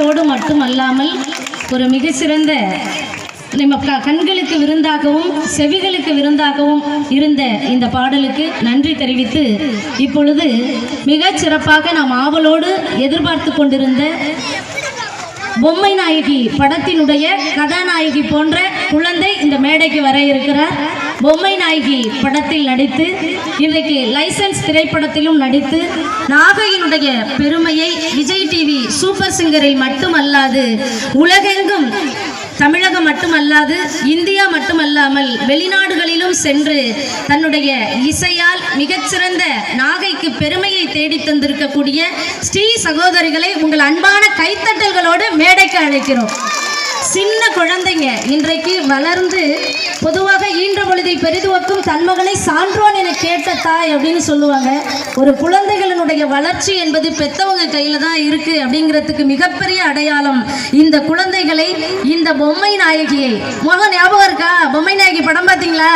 பாராட்டோடு மட்டுமல்லாமல் ஒரு மிகச்சிறந்த நம்ம கண்களுக்கு விருந்தாகவும் செவிகளுக்கு விருந்தாகவும் இருந்த இந்த பாடலுக்கு நன்றி தெரிவித்து இப்பொழுது மிகச் சிறப்பாக நாம் ஆவலோடு எதிர்பார்த்து கொண்டிருந்த பொம்மை நாயகி படத்தினுடைய கதாநாயகி போன்ற குழந்தை இந்த மேடைக்கு வர இருக்கிறார். பொம்மை நாயகி படத்தில் நடித்து இன்றைக்கு லைசன்ஸ் திரைப்படத்திலும் நடித்து நாகையினுடைய பெருமையை விஜய் டிவி சூப்பர் சிங்கரில் மட்டுமல்லாது உலகெங்கும் தமிழகம் மட்டுமல்லாது இந்தியா மட்டுமல்லாமல் வெளிநாடுகளிலும் சென்று தன்னுடைய இசையால் மிகச்சிறந்த நாகைக்கு பெருமையை தேடி தந்திருக்கக்கூடிய ஸ்ரீ சகோதரிகளை உங்கள் அன்பான கைத்தட்டல்களோடு மேடைக்கு அழைக்கிறோம். சின்ன குழந்தைங்க இன்றைக்கு வளர்ந்து பொதுவாக ஈன்ற பொழுதை பெரிதுவக்கும் தன்மகனை சான்றோன் என கேட்ட தாய் அப்படின்னு சொல்லுவாங்க. ஒரு குழந்தைகளினுடைய வளர்ச்சி என்பது பெத்தவங்க கையில தான் இருக்கு அப்படிங்கிறதுக்கு மிகப்பெரிய அடையாளம் இந்த குழந்தைகளை இந்த பொம்மை நாயகியை. முகம் ஞாபகம் இருக்கா? பொம்மை நாயகி படம் பார்த்தீங்களா?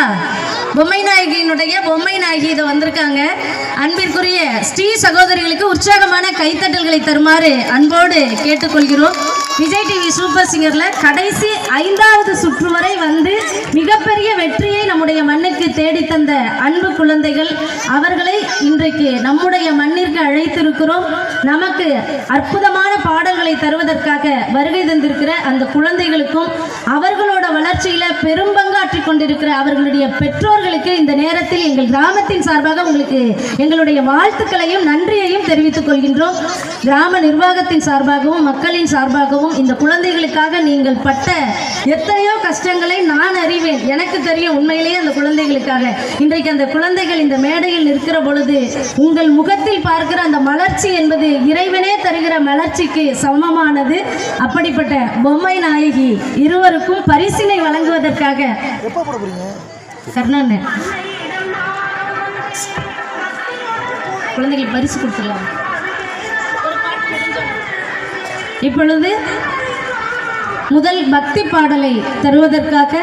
பொம்மை நாயகியினுடைய பொம்மை நாயகி இதை வந்திருக்காங்க. அன்பிற்குரிய ஸ்ரீ சகோதரிகளுக்கு உற்சாகமான கைத்தட்டல்களை தருமாறு அன்போடு கேட்டுக்கொள்கிறோம். விஜய் டிவி சூப்பர் சிங்கர்ல கடைசி ஐந்தாவது சுற்று வரை வந்து மிகப்பெரிய வெற்றியை நம்முடைய மண்ணுக்கு தேடித்தந்த தந்த அன்பு குழந்தைகள் அவர்களை இன்றைக்கு நம்முடைய மண்ணிற்கு அழைத்திருக்கிறோம். நமக்கு அற்புதமான பாடல்களை தருவதற்காக வருகை தந்திருக்கிற அந்த குழந்தைகளுக்கும் அவர்களும் வளர்ச்சியில பெரும்பங்காற்றி கொண்டிருக்கிற அவர்களுடைய பெற்றோர்களுக்கு இந்த நேரத்தில் எங்கள் கிராமத்தின் சார்பாக உங்களுக்கு எங்களுடைய வாழ்த்துக்களையும் நன்றியையும் தெரிவித்துக் கொள்கின்றோம். கிராம நிர்வாகத்தின் சார்பாகவும் மக்களின் சார்பாகவும் இந்த குழந்தைகளுக்காக நீங்கள் பட்ட எத்தனையோ கஷ்டங்களை நான் அறிவேன். எனக்கு தெரியும் உண்மையிலேயே அந்த குழந்தைகளுக்காக. இன்றைக்கு அந்த குழந்தைகள் இந்த மேடையில் நிற்கிற பொழுது உங்கள் முகத்தில் பார்க்கிற அந்த மலர்ச்சி என்பது இறைவனே தருகிற மலர்ச்சிக்கு சமமானது. அப்படிப்பட்ட பொம்மை நாயகி இருவருக்கும் பரிசினை வழங்குவதற்காக. கர்ணன் குழந்தைகள் பரிசு கொடுத்துடலாம். இப்பொழுது முதல் பக்தி பாடலை தருவதற்காக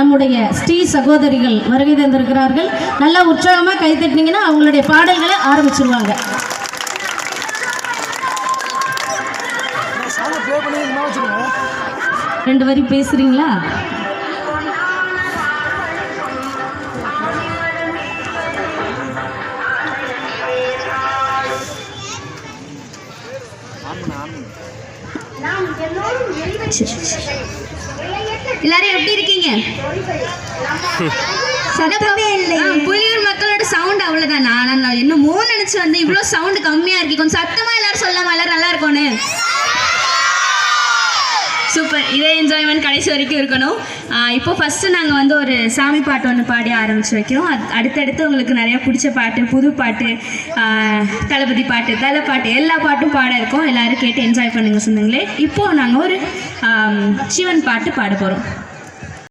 நம்முடைய ஸ்ரீ சகோதரிகள் வருகை தந்திருக்கிறார்கள். நல்லா உற்சாகமாக கை தட்டினீங்கன்னா அவங்களுடைய பாடல்களை ஆரம்பிச்சிருவாங்க. ரெண்டு வரி பேசுறீங்களா? எல்லாரும் எப்படி இருக்கீங்க? சத்தமே இல்லை புலியூர் மக்களோட சவுண்ட் அவ்வளவுதான். நான் நான் என்னமோ நினைச்சு வந்து இவ்வளவு சவுண்ட் கம்மியா இருக்கு. கொஞ்சம் சத்தமா எல்லாரும் சொல்லாம எல்லாரும் நல்லா இருக்கும்னு சூப்பர் இதே என்ஜாய்மெண்ட் கடைசி வரைக்கும் இருக்கணும். இப்போ ஃபஸ்ட்டு நாங்கள் வந்து ஒரு சாமி பாட்டு ஒன்று பாடி ஆரம்பிச்சு வைக்கிறோம். அது அடுத்தடுத்து உங்களுக்கு நிறையா பிடிச்ச பாட்டு புது பாட்டு தளபதி பாட்டு தலை பாட்டு எல்லா பாட்டும் பாட இருக்கோம். எல்லோரும் கேட்டு என்ஜாய் பண்ணுங்க சொந்தங்களே. இப்போது நாங்கள் ஒரு சிவன் பாட்டு பாட போகிறோம்